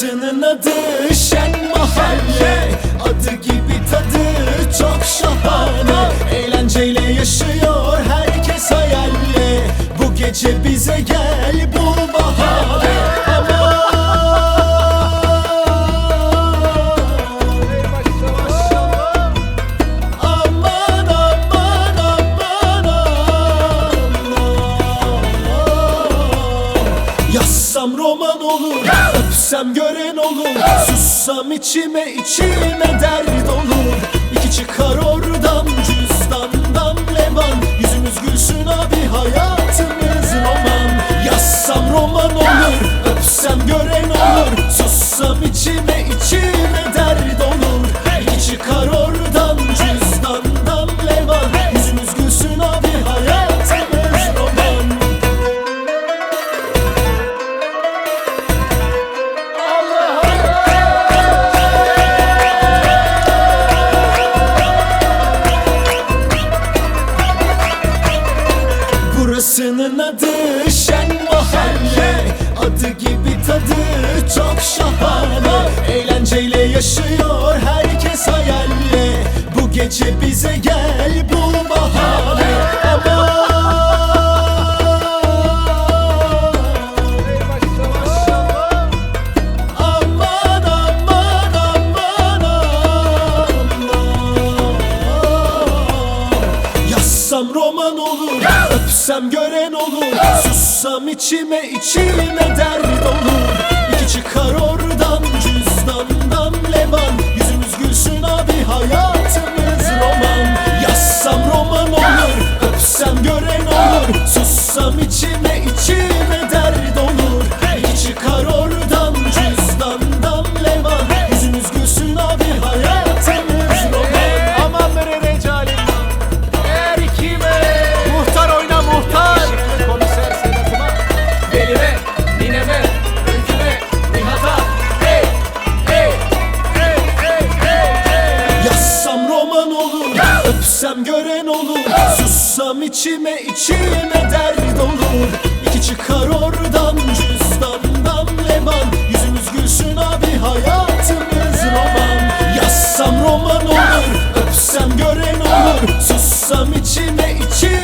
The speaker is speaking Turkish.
Burasının adı Şen Mahalle. Adı gibi tadı çok şahane. Eğlenceyle yaşıyor herkes hayalle. Bu gece bize gel bul bahane. Aman aman aman aman. Yazsam roman olur Öpsem gören olur. Sussam içime içime dert olur. İki çıkar oradan gece bize gel bul bahane. Aman. Yazsam roman olur Öpsem gören olur. Sussam içime içime dert olur Gören gören olur. Sussam içime içime dert olur. İki çıkar oradan cüzdandan leman. Yüzümüz gülsün abi hayatımız roman. Yazsam roman olur Öpsem gören olur. Sussam içime içime